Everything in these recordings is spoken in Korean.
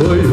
싶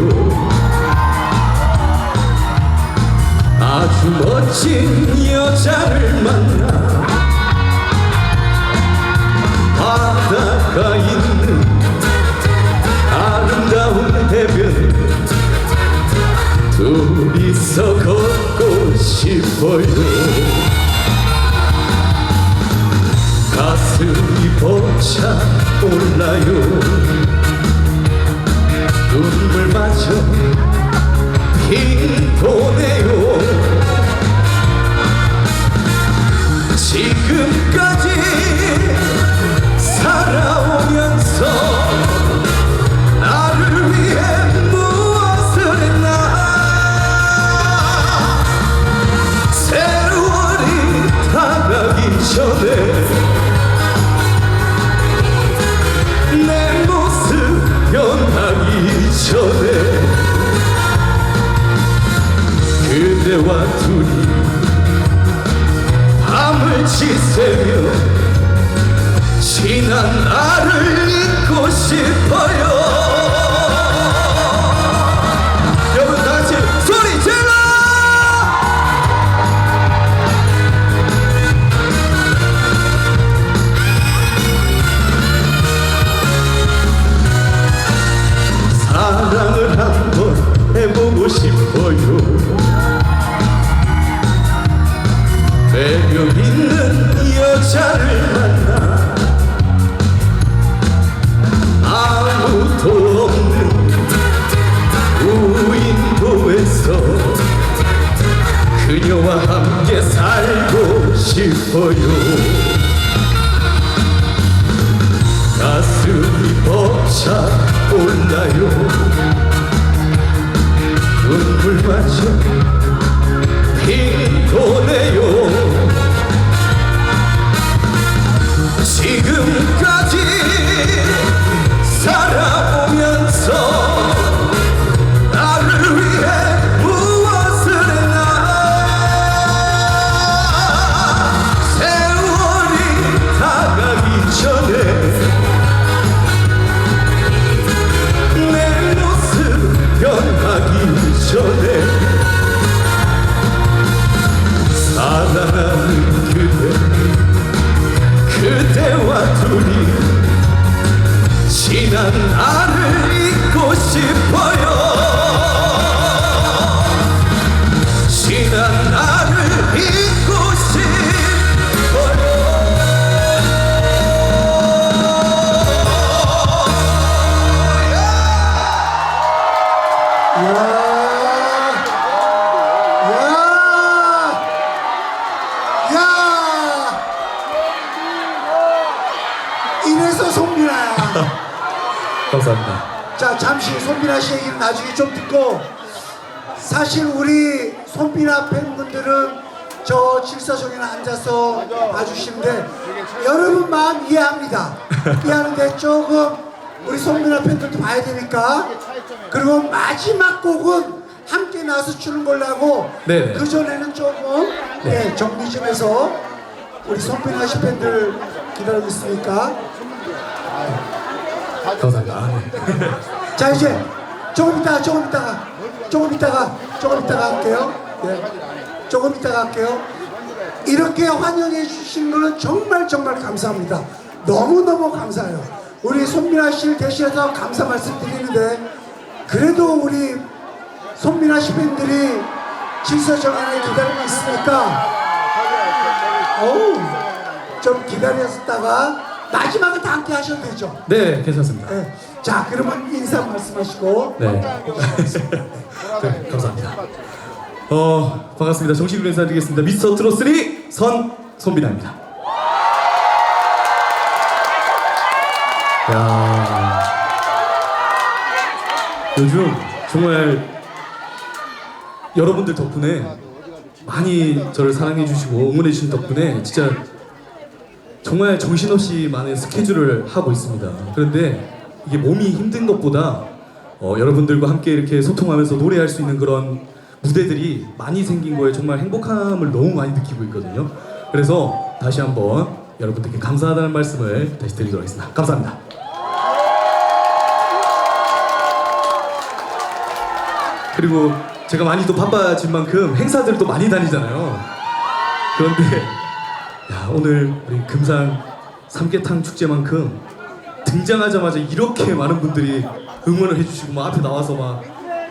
봐주시는데 여러분 마음 이해합니다. 이해하는데 조금 우리 손민아 팬들도 봐야 되니까 그리고 마지막 곡은 함께 나와서 추는 걸로 하고 네네. 그 전에는 조금 네, 정리 좀 해서 우리 손민아 씨 팬들 기다리고 있으니까 감사합니다 아, 네. 자 이제 조금 있다가 조금 있다가 조금 있다가 조금 있다가 할게요. 네. 조금 있다가 할게요. 이렇게 환영해 주신 거는 정말 정말 감사합니다. 너무 너무 감사해요. 우리 손민아 씨를 대신해서 감사 말씀드리는데 그래도 우리 손민아 씨 팬들이 질서 정연에 기다리고 있으니까 어우 좀 기다렸다가 마지막은 다 함께 하셔도 되죠. 네 괜찮습니다 네. 자, 그러면 인사 말씀하시고. 네. 네, 감사합니다. 어, 반갑습니다. 정식으로 인사드리겠습니다. 미스터 트롯 3 선 손비나입니다. 야. 요즘 정말 여러분들 덕분에 많이 저를 사랑해 주시고 응원해 주신 덕분에 진짜 정말 정신없이 많은 스케줄을 하고 있습니다. 그런데 이게 몸이 힘든 것보다 어, 여러분들과 함께 이렇게 소통하면서 노래할 수 있는 그런 무대들이 많이 생긴 거에 정말 행복함을 너무 많이 느끼고 있거든요. 그래서 다시 한번 여러분들께 감사하다는 말씀을 다시 드리도록 하겠습니다. 감사합니다. 그리고 제가 많이 또 바빠진 만큼 행사들도 많이 다니잖아요. 그런데 야 오늘 우리 금산 삼계탕 축제만큼 등장하자마자 이렇게 많은 분들이 응원을 해주시고 막 앞에 나와서 막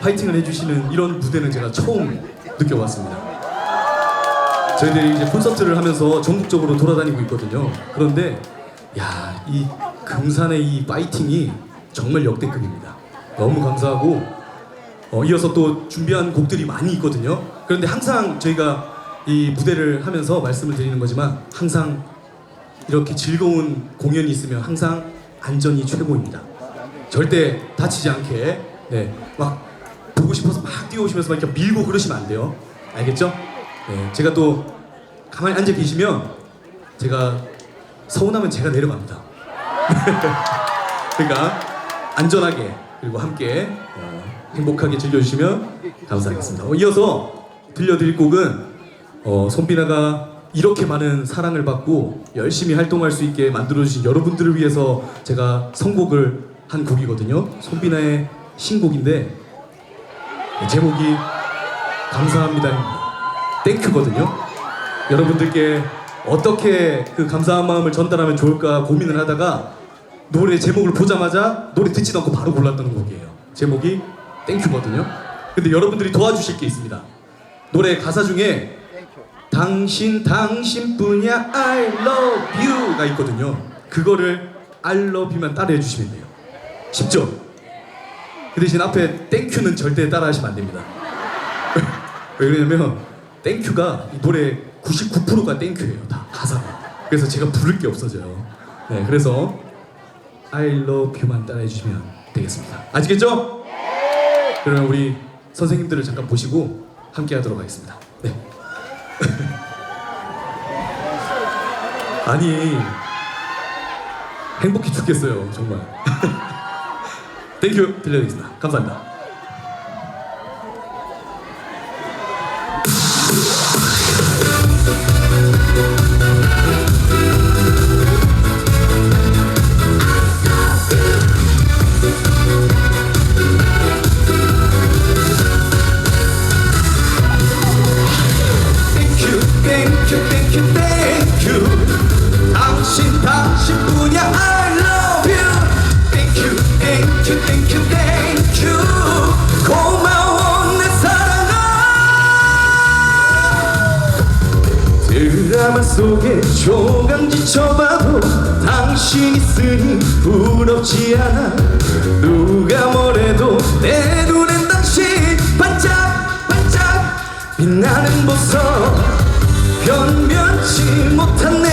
파이팅을 해주시는 이런 무대는 제가 처음 느껴봤습니다. 저희들이 이제 콘서트를 하면서 전국적으로 돌아다니고 있거든요. 그런데 야 이 금산의 이 파이팅이 정말 역대급입니다. 너무 감사하고 어, 이어서 또 준비한 곡들이 많이 있거든요. 그런데 항상 저희가 이 무대를 하면서 말씀을 드리는 거지만 항상 이렇게 즐거운 공연이 있으면 항상 안전이 최고입니다. 절대 다치지 않게 네, 막 보고 싶어서 막 뛰어오시면서 막 이렇게 밀고 그러시면 안 돼요. 알겠죠? 네, 제가 또 가만히 앉아 계시면 제가 서운하면 제가 내려갑니다. 그러니까 안전하게 그리고 함께 어, 행복하게 즐겨주시면 감사하겠습니다. 어, 이어서 들려드릴 곡은 어, 손비나가 이렇게 많은 사랑을 받고 열심히 활동할 수 있게 만들어주신 여러분들을 위해서 제가 선곡을 한 곡이거든요. 손비나의 신곡인데 네, 제목이 감사합니다입니다. 땡큐거든요. 여러분들께 어떻게 그 감사한 마음을 전달하면 좋을까 고민을 하다가 노래 제목을 보자마자 노래 듣지도 않고 바로 골랐던 곡이에요. 제목이 땡큐거든요. 근데 여러분들이 도와주실 게 있습니다. 노래 가사 중에 당신 당신뿐이야 I love you가 있거든요. 그거를 I love you만 따라해 주시면 돼요. 쉽죠? 그 대신 앞에 땡큐는 절대 따라하시면 안 됩니다. 왜 그러냐면 땡큐가 이 노래 99%가 땡큐예요. 다 가사가. 그래서 제가 부를 게 없어져요. 네, 그래서 I love you만 따라해 주시면 되겠습니다. 아시겠죠? 그러면 우리 선생님들을 잠깐 보시고 함께 하도록 하겠습니다. 네. 아니 행복해 죽겠어요 정말. 땡큐 들려드리겠습니다. 감사합니다. 땡큐 땡큐 땡큐 당신 당신뿐이야 I love 고마워 내 사랑아. 드라마 속에 조금 지쳐봐도 당신 있으니 부럽지 않아. 누가 뭐래도 내 눈엔 당신 반짝 반짝 빛나는 보석. 변변치 못한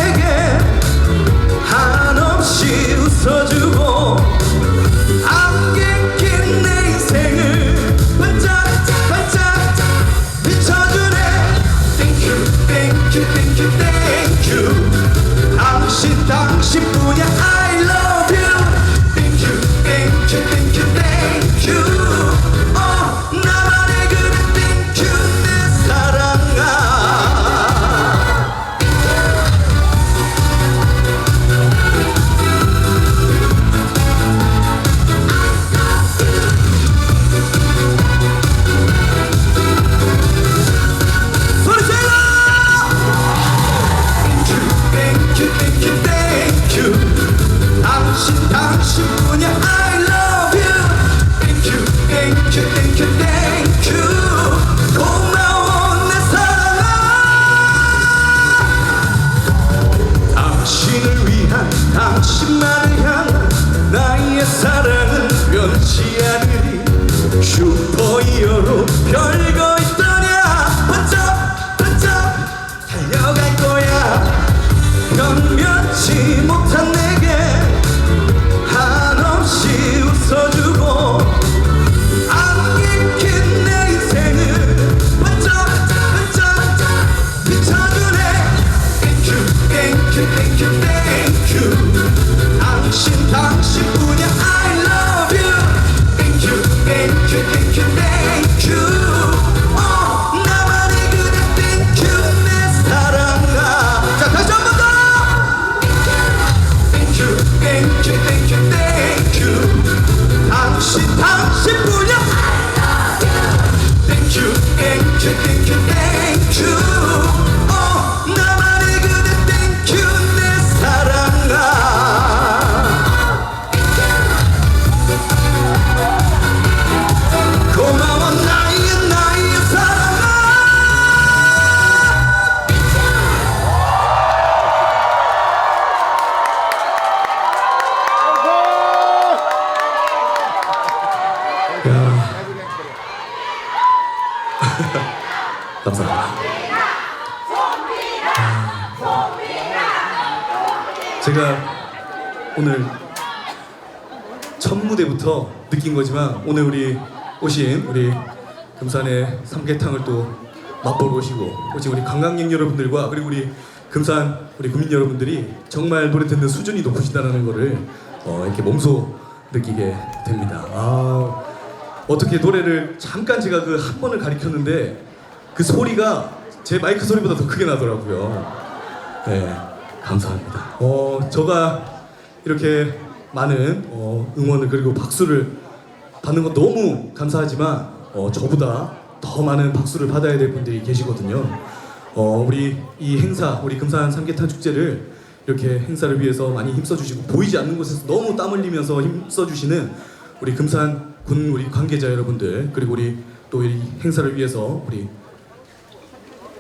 느낀 거지만 오늘 우리 오신 우리 금산의 삼계탕을 또 맛보러 오시고 오신 우리 관광객 여러분들과 그리고 우리 금산 우리 국민 여러분들이 정말 노래 듣는 수준이 높으시다는 거를 어, 이렇게 몸소 느끼게 됩니다. 아, 어떻게 노래를 잠깐 제가 그 한 번을 가리켰는데 그 소리가 제 마이크 소리보다 더 크게 나더라고요. 네, 감사합니다. 어, 저가 이렇게 많은 어, 응원을 그리고 박수를 받는 건 너무 감사하지만 어, 저보다 더 많은 박수를 받아야 될 분들이 계시거든요. 어, 우리 이 행사, 우리 금산 삼계탕 축제를 이렇게 행사를 위해서 많이 힘써주시고 보이지 않는 곳에서 너무 땀 흘리면서 힘써주시는 우리 금산 군 우리 관계자 여러분들 그리고 우리 또 이 행사를 위해서 우리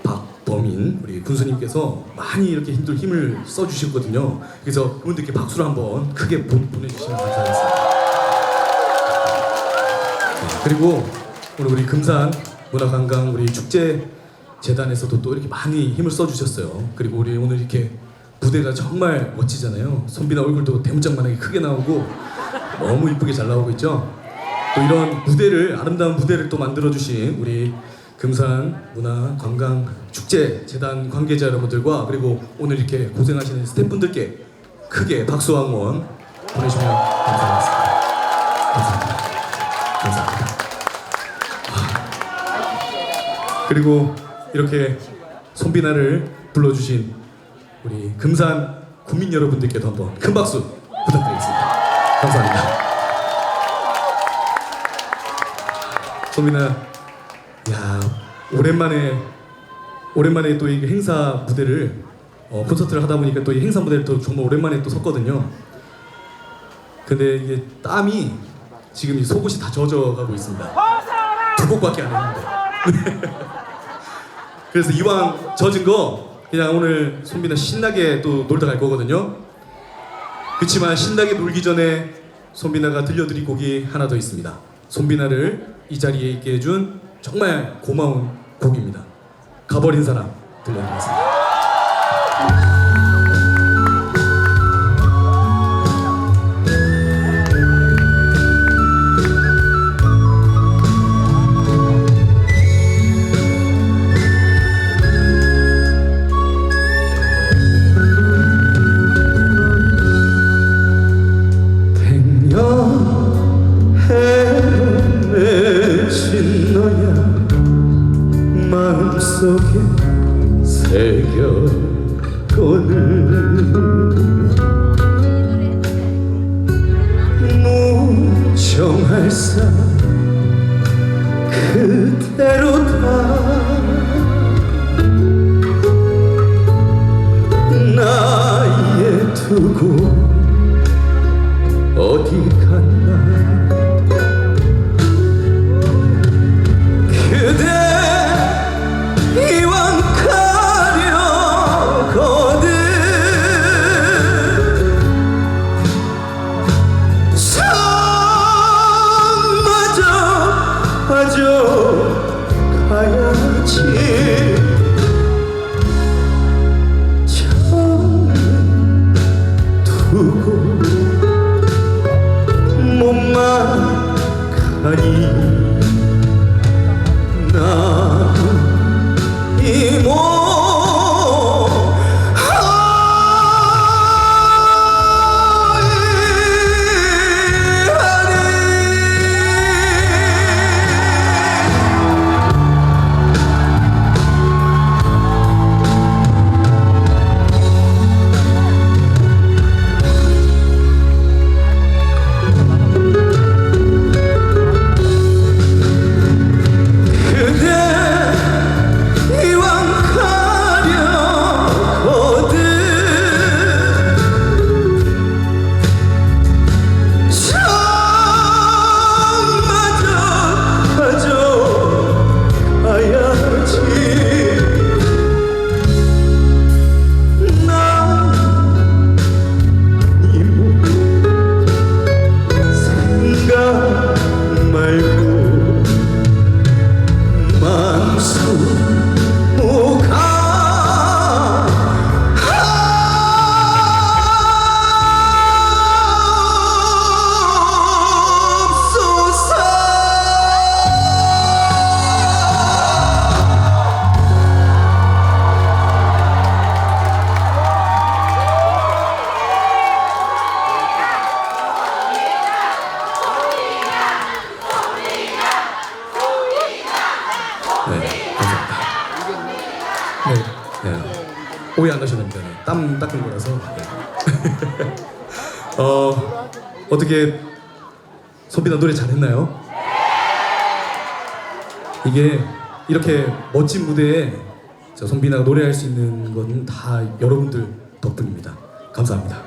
박범인 우리 군수님께서 많이 이렇게 힘들 힘을 써주셨거든요. 그래서 그분들께 박수를 한번 크게 보, 보내주시면 감사하겠습니다. 네, 그리고 오늘 우리 금산 문화관광 우리 축제 재단에서도 또 이렇게 많이 힘을 써주셨어요. 그리고 우리 오늘 이렇게 무대가 정말 멋지잖아요. 손비나 얼굴도 대문짝만하게 크게 나오고 너무 이쁘게 잘 나오고 있죠. 또 이런 무대를 아름다운 무대를 또 만들어 주신 우리 금산 문화 관광 축제 재단 관계자 여러분들과 그리고 오늘 이렇게 고생하시는 스태프분들께 크게 박수와 응원 보내주시면 감사하겠습니다. 감사합니다. 감사합니다. 그리고 이렇게 손비나를 불러주신 우리 금산 국민 여러분들께도 한번 큰 박수 부탁드리겠습니다. 감사합니다. 소민아, 야 오랜만에 오랜만에 또 이 행사 무대를 어, 콘서트를 하다 보니까 또 이 행사 무대를 또 정말 오랜만에 또 섰거든요. 근데 이게 땀이 지금 이 속옷이 다 젖어가고 있습니다. 두 곡밖에 안 했는데. 그래서 이왕 젖은 거 그냥 오늘 손비나 신나게 또 놀다 갈 거거든요. 그렇지만 신나게 놀기 전에 손비나가 들려드릴 곡이 하나 더 있습니다. 손비나를 이 자리에 있게 해준 정말 고마운 곡입니다. 가버린 사람 들려드리겠습니다. 거늘 무정할 사 가 어 어떻게 소비나 노래 잘했나요? 이게 이렇게 멋진 무대에 저 손비나가 노래할 수 있는 건 다 여러분들 덕분입니다. 감사합니다.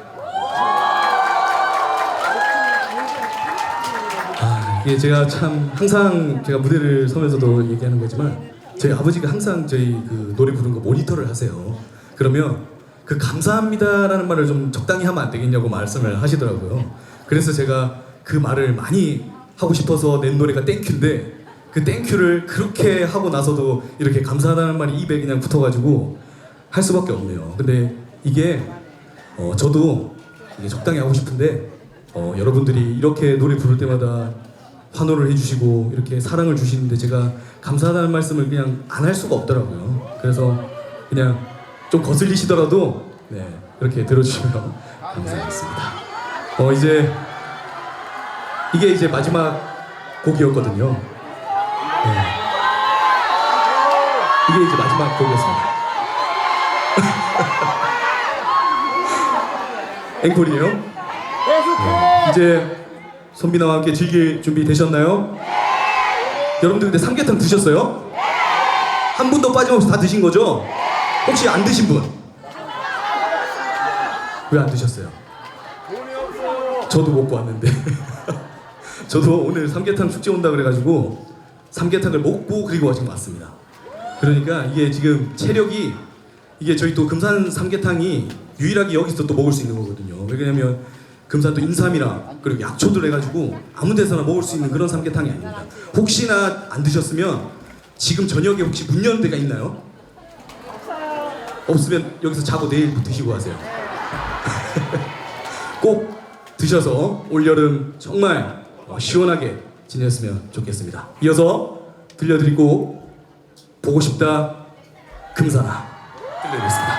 아, 이게 제가 참 항상 제가 무대를 서면서도 얘기하는 거지만 저희 아버지가 항상 저희 그 노래 부르는 거 모니터를 하세요. 그러면 그 감사합니다라는 말을 좀 적당히 하면 안 되겠냐고 말씀을 하시더라고요. 그래서 제가 그 말을 많이 하고 싶어서 낸 노래가 땡큐인데 그 땡큐를 그렇게 하고 나서도 이렇게 감사하다는 말이 입에 그냥 붙어가지고 할 수밖에 없네요. 근데 이게 어, 저도 이게 적당히 하고 싶은데 어, 여러분들이 이렇게 노래 부를 때마다 환호를 해주시고 이렇게 사랑을 주시는데 제가 감사하다는 말씀을 그냥 안 할 수가 없더라고요. 그래서 그냥 좀 거슬리시더라도 네, 이렇게 들어주시면 감사하겠습니다. 어 이제 이게 이제 마지막 곡이었거든요. 네. 이게 이제 마지막 곡이었습니다. 앵콜이에요. 네. 이제 손비나와 함께 즐길 준비 되셨나요? 여러분들 근데 삼계탕 드셨어요? 한 분도 빠짐없이 다 드신 거죠? 혹시 안 드신 분? 왜 안 드셨어요? 저도 먹고 왔는데 저도 오늘 삼계탕 축제 온다 그래가지고 삼계탕을 먹고 그리고 지금 왔습니다. 그러니까 이게 지금 체력이 이게 저희 또 금산 삼계탕이 유일하게 여기서 또 먹을 수 있는 거거든요. 왜냐면 금산 또 인삼이랑 그리고 약초들 해가지고 아무 데서나 먹을 수 있는 그런 삼계탕이 아닙니다. 혹시나 안 드셨으면 지금 저녁에 혹시 문 여는 데가 있나요? 없으면 여기서 자고 내일 드시고 가세요. 꼭 드셔서 올여름 정말 어, 시원하게 지냈으면 좋겠습니다. 이어서 들려드릴 곡 보고 싶다 금사나 들려드리겠습니다.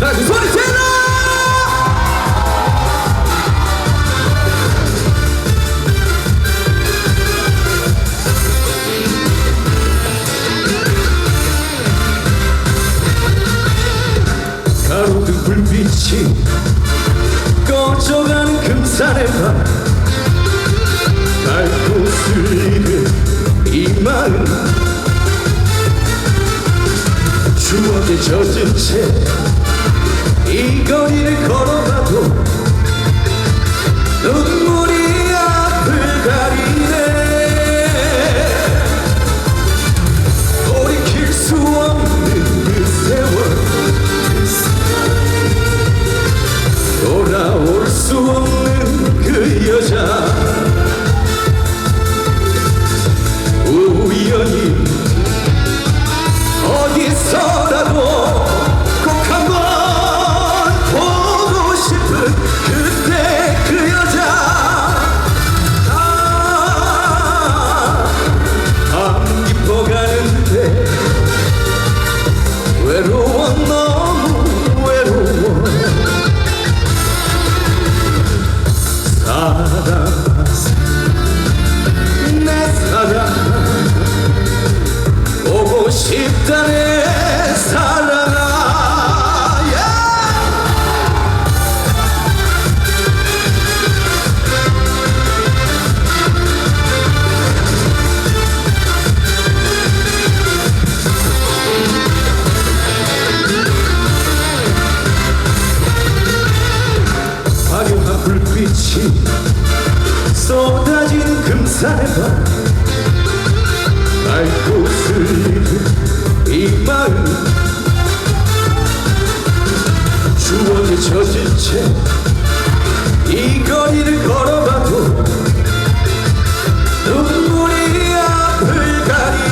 자, 그 소리 질 빛이 꺼져가는 금산의 밤. 밟고 슬리는 이 마음. 추억에 젖은 채 이 거리를 걸어가도 눈물이 앞을 가리 없 추억에 젖은 채이 거리를 걸어봐도 눈물이 앞을 가리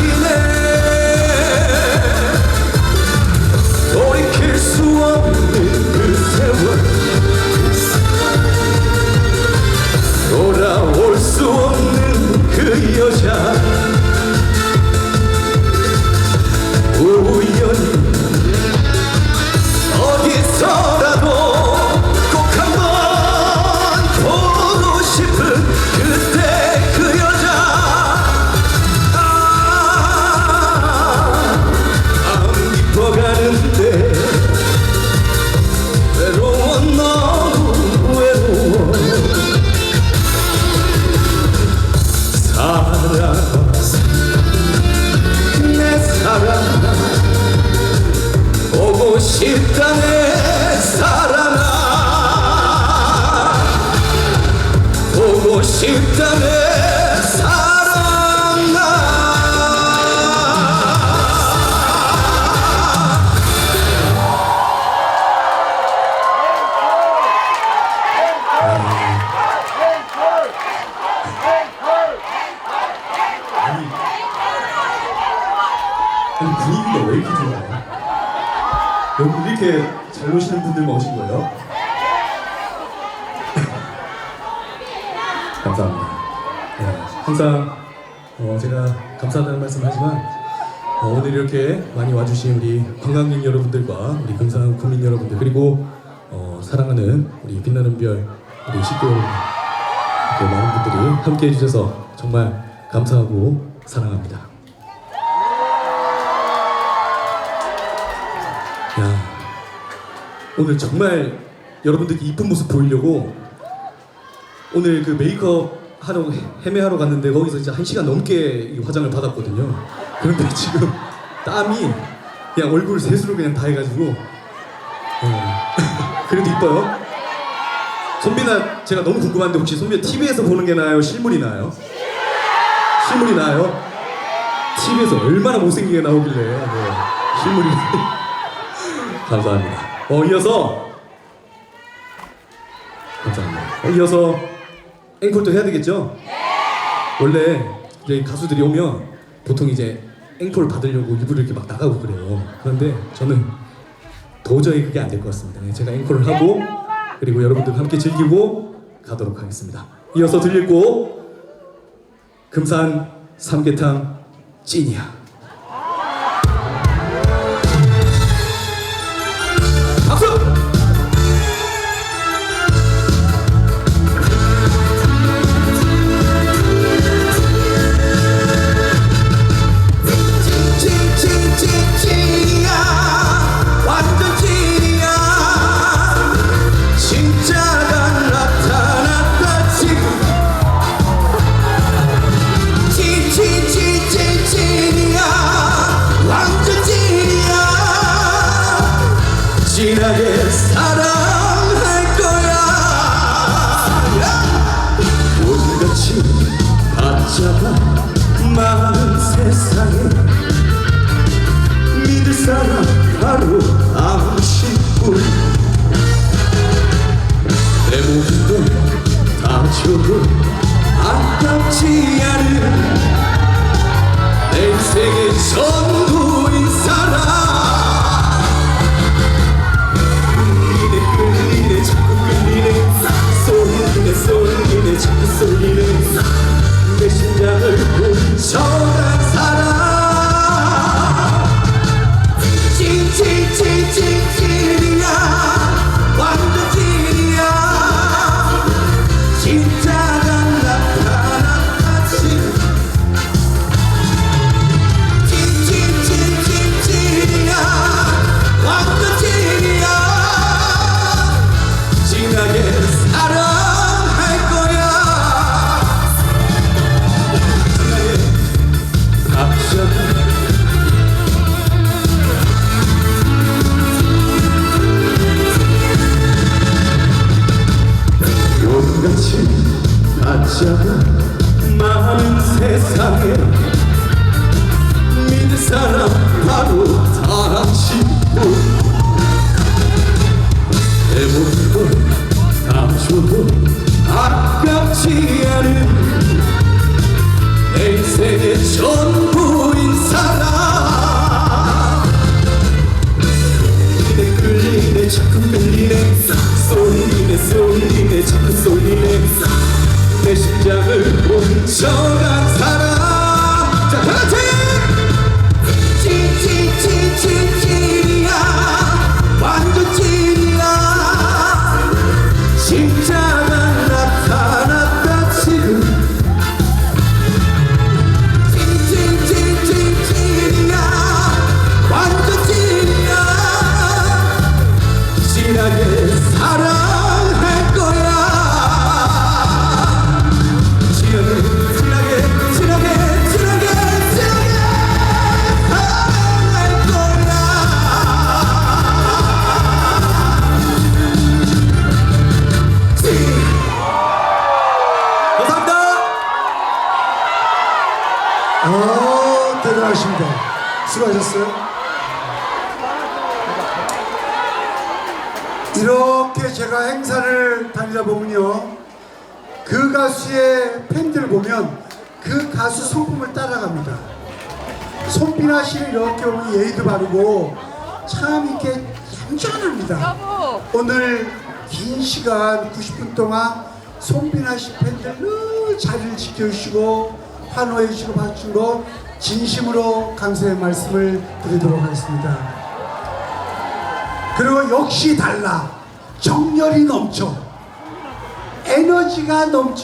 İptal 이렇게 잘 노시는 분들만 오신 거예요? 감사합니다. 네, 항상 어, 제가 감사하다는 말씀 하지만 어, 오늘 이렇게 많이 와주신 우리 관광객 여러분들과 우리 금산 국민 여러분들 그리고 어, 사랑하는 우리 빛나는 별 우리 이렇게 많은 분들이 함께 해주셔서 정말 감사하고 사랑합니다. 오늘 정말 여러분들께 이쁜 모습 보이려고 오늘 그 메이크업 하러 헤매하러 갔는데 거기서 진짜 한 시간 넘게 이 화장을 받았거든요. 그런데 지금 땀이 그냥 얼굴 세수를 그냥 다 해가지고 어. 그래도 이뻐요. 손비나 제가 너무 궁금한데 혹시 손비나 TV에서 보는 게 나아요? 실물이 나아요? 실물이 나아요? TV에서 얼마나 못생기게 나오길래 네. 실물이 감사합니다. 어 이어서 감사합니다. 어, 이어서 앵콜도 해야 되겠죠? 원래 이제 가수들이 오면 보통 이제 앵콜 받으려고 일부러 이렇게 막 나가고 그래요. 그런데 저는 도저히 그게 안 될 것 같습니다. 네, 제가 앵콜을 하고 그리고 여러분들과 함께 즐기고 가도록 하겠습니다. 이어서 들릴 곡 금산 삼계탕 찐이야. 내인 대단하십니다. 수고하셨어요. 이렇게 제가 행사를 다니다 보면요. 그 가수의 팬들 보면 그 가수 성품을 따라갑니다. 손비나 씨를 이렇게 보면 예의도 바르고 참 이렇게 얌전합니다. 오늘 긴 시간 90분 동안 손비나 씨 팬들 늘 자리를 지켜주시고 환호해 주시고 봐주신 거 진심으로 감사의 말씀을 드리도록 하겠습니다. 그리고 역시 달라. 정열이 넘쳐. 에너지가 넘쳐